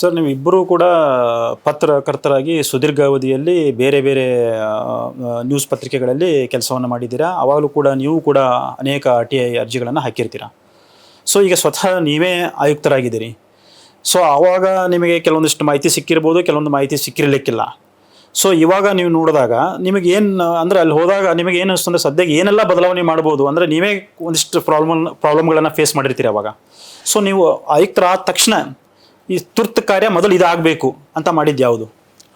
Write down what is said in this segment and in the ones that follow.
Sir ನೀವು ಇಬ್ಬರೂ ಕೂಡ ಪತ್ರಕರ್ತರಾಗಿ ಸುದೀರ್ಘಾವಧಿಯಲ್ಲಿ ಬೇರೆ ಬೇರೆ ನ್ಯೂಸ್ ಪತ್ರಿಕೆಗಳಲ್ಲಿ ಕೆಲಸವನ್ನು ಮಾಡಿದ್ದೀರಾ? ಅವಾಗಲೂ ಕೂಡ ನೀವು ಕೂಡ ಅನೇಕ ಆರ್ ಟಿ ಐ ಅರ್ಜಿಗಳನ್ನು ಹಾಕಿರ್ತೀರಾ? ಸೊ ಈಗ ಸ್ವತಃ ನೀವೇ ಆಯುಕ್ತರಾಗಿದ್ದೀರಿ. ಸೊ ಆವಾಗ ನಿಮಗೆ ಕೆಲವೊಂದಿಷ್ಟು ಮಾಹಿತಿ ಸಿಕ್ಕಿರ್ಬೋದು, ಕೆಲವೊಂದು ಮಾಹಿತಿ ಸಿಕ್ಕಿರಲಿಕ್ಕಿಲ್ಲ. ಸೊ ಇವಾಗ ನೀವು ನೋಡಿದಾಗ ನಿಮಗೆ ಏನು, ಅಂದರೆ ಅಲ್ಲಿ ಹೋದಾಗ ನಿಮಗೆ ಏನು ಅನಿಸ್ತು ಅಂದರೆ ಸದ್ಯಕ್ಕೆ ಏನೆಲ್ಲ ಬದಲಾವಣೆ ಮಾಡ್ಬೋದು ಅಂದರೆ ನೀವೇ ಒಂದಿಷ್ಟು ಪ್ರಾಬ್ಲಮ್, ಪ್ರಾಬ್ಲಮ್ಗಳನ್ನು ಫೇಸ್ ಮಾಡಿರ್ತೀರಿ ಅವಾಗ. ಸೊ ನೀವು ಆಯುಕ್ತರಾದ ತಕ್ಷಣ ಈ ತುರ್ತು ಕಾರ್ಯ ಮೊದಲು ಇದಾಗಬೇಕು ಅಂತ ಮಾಡಿದ್ದು ಯಾವುದು?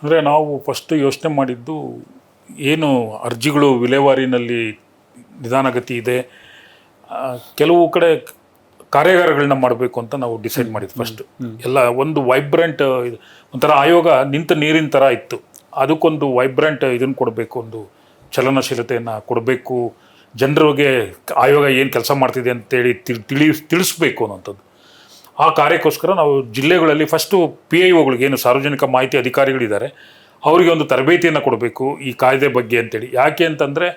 ಅಂದರೆ ನಾವು ಫಸ್ಟ್ ಯೋಚನೆ ಮಾಡಿದ್ದು ಏನು ಅರ್ಜಿಗಳು ವಿಲೇವಾರಿನಲ್ಲಿ ನಿಧಾನಗತಿ ಇದೆ. ಕೆಲವು ಕಡೆ ಕಾರ್ಯಾಗಾರಗಳನ್ನ ಮಾಡಬೇಕು ಅಂತ ನಾವು ಡಿಸೈಡ್ ಮಾಡಿದ್ವಿ ಫಸ್ಟ್ ಎಲ್ಲ ಒಂದು ವೈಬ್ರೆಂಟ್ ಒಂಥರ ಆಯೋಗ ನಿಂತ ನೀರಿನ ಥರ ಇತ್ತು. ಅದಕ್ಕೊಂದು ವೈಬ್ರೆಂಟ್ ಇದನ್ನು ಕೊಡಬೇಕು ಒಂದು ಚಲನಶೀಲತೆಯನ್ನು ಕೊಡಬೇಕು. ಜನರಿಗೆ ಆಯೋಗ ಏನು ಕೆಲಸ ಮಾಡ್ತಿದೆ ಅಂತೇಳಿ ತಿಳ್- ತಿಳಿ ತಿಳಿಸ್ಬೇಕು ಅನ್ನೋಂಥದ್ದು. ಆ ಕಾರ್ಯಕ್ಕೋಸ್ಕರ ನಾವು ಜಿಲ್ಲೆಗಳಲ್ಲಿ ಫಸ್ಟು ಪಿ ಐ ಒಗಳಿಗೆ ಏನು ಸಾರ್ವಜನಿಕ ಮಾಹಿತಿ ಅಧಿಕಾರಿಗಳಿದ್ದಾರೆ ಅವರಿಗೆ ಒಂದು ತರಬೇತಿಯನ್ನು ಕೊಡಬೇಕು ಈ ಕಾಯ್ದೆ ಬಗ್ಗೆ ಅಂತೇಳಿ. ಯಾಕೆ ಅಂತಂದರೆ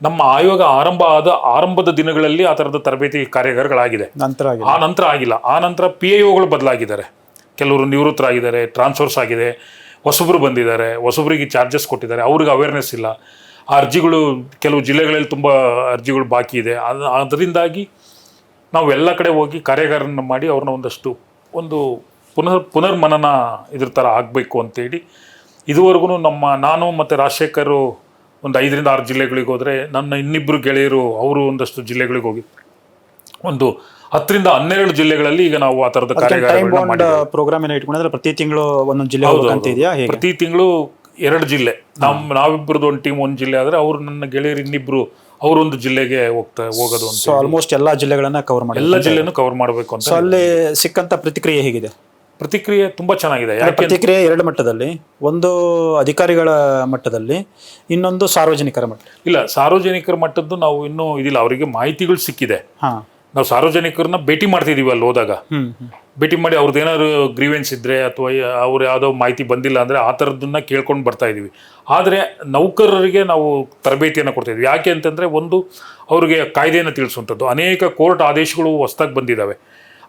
ನಮ್ಮ ಆಯೋಗ ಆರಂಭ ಆದ ಆರಂಭದ ದಿನಗಳಲ್ಲಿ ಆ ಥರದ ತರಬೇತಿ ಕಾರ್ಯಾಗಾರಗಳಾಗಿದೆ ನಂತರ ಆ ನಂತರ ಆಗಿಲ್ಲ. ಆ ನಂತರ ಪಿ ಐ ಒಗಳು ಬದಲಾಗಿದ್ದಾರೆ. ಕೆಲವರು ನಿವೃತ್ತರಾಗಿದ್ದಾರೆ ಟ್ರಾನ್ಸ್ಫರ್ಸ್ ಆಗಿದೆ ಹೊಸಬ್ರು ಬಂದಿದ್ದಾರೆ ಹೊಸಬ್ರಿಗೆ ಚಾರ್ಜಸ್ ಕೊಟ್ಟಿದ್ದಾರೆ ಅವ್ರಿಗೆ ಅವೇರ್ನೆಸ್ ಇಲ್ಲ. ಆ ಅರ್ಜಿಗಳು ಕೆಲವು ಜಿಲ್ಲೆಗಳಲ್ಲಿ ತುಂಬ ಅರ್ಜಿಗಳು ಬಾಕಿ ಇದೆ. ಅದು ಅದರಿಂದಾಗಿ ನಾವು ಎಲ್ಲ ಕಡೆ ಹೋಗಿ ಕಾರ್ಯಾಗಾರನ ಮಾಡಿ ಅವ್ರನ್ನ ಒಂದಷ್ಟು ಒಂದು ಪುನರ್ ಪುನರ್ಮನನ ಇದ್ರ ಥರ ಆಗಬೇಕು ಅಂತೇಳಿ ಇದುವರೆಗೂ ನಮ್ಮ ನಾನು ಮತ್ತು ರಾಜಶೇಖರು ಒಂದು ಐದರಿಂದ ಆರು ಜಿಲ್ಲೆಗಳಿಗೆ ಹೋದರೆ ನನ್ನ ಇನ್ನಿಬ್ಬರು ಗೆಳೆಯರು ಅವರು ಒಂದಷ್ಟು ಜಿಲ್ಲೆಗಳಿಗೆ ಹೋಗಿ ಒಂದು ಹತ್ತರಿಂದ ಹನ್ನೆರಡು ಜಿಲ್ಲೆಗಳಲ್ಲಿ ಈಗ ನಾವು ಆ ಥರದ ಮಾಡಿ ಪ್ರೋಗ್ರಾಮ್ ಏನೋ ಇಟ್ಕೊಂಡಿದ್ರೆ ಪ್ರತಿ ತಿಂಗಳು ಒಂದೊಂದು ಜಿಲ್ಲೆ ಅಂತ ಇದೆಯಾ? ಪ್ರತಿ ತಿಂಗಳು ಎರಡು ಜಿಲ್ಲೆ. ನಮ್ಮ ನಾವಿಬ್ಬರದ್ದು ಒಂದು ಟೀಮ್ ಒಂದು ಜಿಲ್ಲೆ ಆದರೆ ಅವರು ನನ್ನ ಗೆಳೆಯರು ಇನ್ನಿಬ್ರು ಅವರೊಂದು ಜಿಲ್ಲೆಗೆ ಹೋಗ್ತಾ ಹೋಗೋದು ಅಂತ ಸೊ ಆಲ್ಮೋಸ್ಟ್ ಎಲ್ಲ ಜಿಲ್ಲೆಗಳನ್ನ ಕವರ್ ಮಾಡಿ ಎಲ್ಲ ಜಿಲ್ಲೆನೂ ಕವರ್ ಮಾಡಬೇಕು ಅಂತ ಸೊ ಅಲ್ಲಿ ಸಿಕ್ಕಂತ ಪ್ರತಿಕ್ರಿಯೆ ಹೇಗಿದೆ? ಪ್ರತಿಕ್ರಿಯೆ ತುಂಬಾ ಚೆನ್ನಾಗಿದೆ. ಯಾಕೆ ಪ್ರತಿಕ್ರಿಯೆ ಎರಡು ಮಟ್ಟದಲ್ಲಿ. ಒಂದು ಅಧಿಕಾರಿಗಳ ಮಟ್ಟದಲ್ಲಿ ಇನ್ನೊಂದು ಸಾರ್ವಜನಿಕರ ಮಟ್ಟ ಇಲ್ಲ ಸಾರ್ವಜನಿಕರ ಮಟ್ಟದ್ದು ನಾವು ಇನ್ನೂ ಇದಿಲ್ಲ. ಅವರಿಗೆ ಮಾಹಿತಿಗಳು ಸಿಕ್ಕಿದೆ. ಹಾ. ನಾವು ಸಾರ್ವಜನಿಕರನ್ನ ಭೇಟಿ ಮಾಡ್ತಿದೀವಿ ಅಲ್ಲಿ ಹೋದಾಗ. ಭೇಟಿ ಮಾಡಿ ಅವ್ರದ್ದು ಏನಾದ್ರು ಗ್ರೀವೆನ್ಸ್ ಇದ್ರೆ ಅಥವಾ ಅವ್ರು ಯಾವುದೋ ಮಾಹಿತಿ ಬಂದಿಲ್ಲ ಅಂದರೆ ಆ ಥರದ್ದನ್ನ ಕೇಳ್ಕೊಂಡು ಬರ್ತಾ ಇದ್ದೀವಿ ಆದರೆ ನೌಕರರಿಗೆ ನಾವು ತರಬೇತಿಯನ್ನು ಕೊಡ್ತಾ ಇದ್ವಿ ಯಾಕೆ ಅಂತಂದರೆ ಒಂದು ಅವ್ರಿಗೆ ಕಾಯ್ದೆಯನ್ನು ತಿಳಿಸುವಂಥದ್ದು. ಅನೇಕ ಕೋರ್ಟ್ ಆದೇಶಗಳು ಹೊಸ್ದಾಗಿ ಬಂದಿದ್ದಾವೆ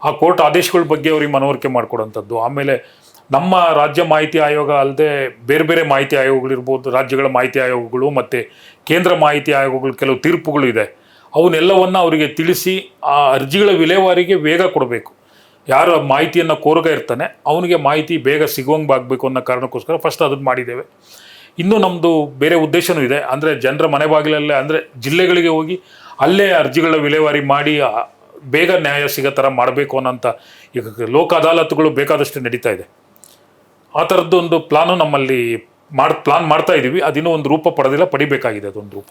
ಆ ಕೋರ್ಟ್ ಆದೇಶಗಳ ಬಗ್ಗೆ ಅವ್ರಿಗೆ ಮನವರಿಕೆ ಮಾಡಿಕೊಡೋಂಥದ್ದು. ಆಮೇಲೆ ನಮ್ಮ ರಾಜ್ಯ ಮಾಹಿತಿ ಆಯೋಗ ಅಲ್ಲದೆ ಬೇರೆ ಬೇರೆ ಮಾಹಿತಿ ಆಯೋಗಗಳಿರ್ಬೋದು ರಾಜ್ಯಗಳ ಮಾಹಿತಿ ಆಯೋಗಗಳು ಮತ್ತು ಕೇಂದ್ರ ಮಾಹಿತಿ ಆಯೋಗಗಳು ಕೆಲವು ತೀರ್ಪುಗಳು ಇದೆ. ಅವನ್ನೆಲ್ಲವನ್ನ ಅವರಿಗೆ ತಿಳಿಸಿ ಆ ಅರ್ಜಿಗಳ ವಿಲೇವಾರಿಗೆ ವೇಗ ಕೊಡಬೇಕು. ಯಾರು ಮಾಹಿತಿಯನ್ನು ಕೋರಗ ಇರ್ತಾನೆ, ಅವನಿಗೆ ಮಾಹಿತಿ ಬೇಗ ಸಿಗುವಂಗೆ ಆಗಬೇಕು ಅನ್ನೋ ಕಾರಣಕ್ಕೋಸ್ಕರ ಫಸ್ಟ್ ಅದನ್ನು ಮಾಡಿದ್ದೇವೆ. ಇನ್ನೂ ನಮ್ಮದು ಬೇರೆ ಉದ್ದೇಶವೂ ಇದೆ. ಅಂದರೆ ಜನರ ಮನೆ ಬಾಗಿಲಲ್ಲೇ, ಅಂದರೆ ಜಿಲ್ಲೆಗಳಿಗೆ ಹೋಗಿ ಅಲ್ಲೇ ಅರ್ಜಿಗಳ ವಿಲೇವಾರಿ ಮಾಡಿ ಬೇಗ ನ್ಯಾಯ ಸಿಗೋ ಥರ ಮಾಡಬೇಕು ಅನ್ನೋಂಥ ಈಗ ಲೋಕ ಅದಾಲತ್ಗಳು ಬೇಕಾದಷ್ಟು ನಡೀತಾ ಇದೆ. ಆ ಥರದ್ದೊಂದು ಪ್ಲಾನು ನಮ್ಮಲ್ಲಿ ಮಾಡಿ ಪ್ಲಾನ್ ಮಾಡ್ತಾ ಇದ್ದೀವಿ ಅದಿನ್ನೂ ಒಂದು ರೂಪ ಪಡೆದಿಲ್ಲ, ಪಡಿಬೇಕಾಗಿದೆ ಅದೊಂದು ರೂಪ.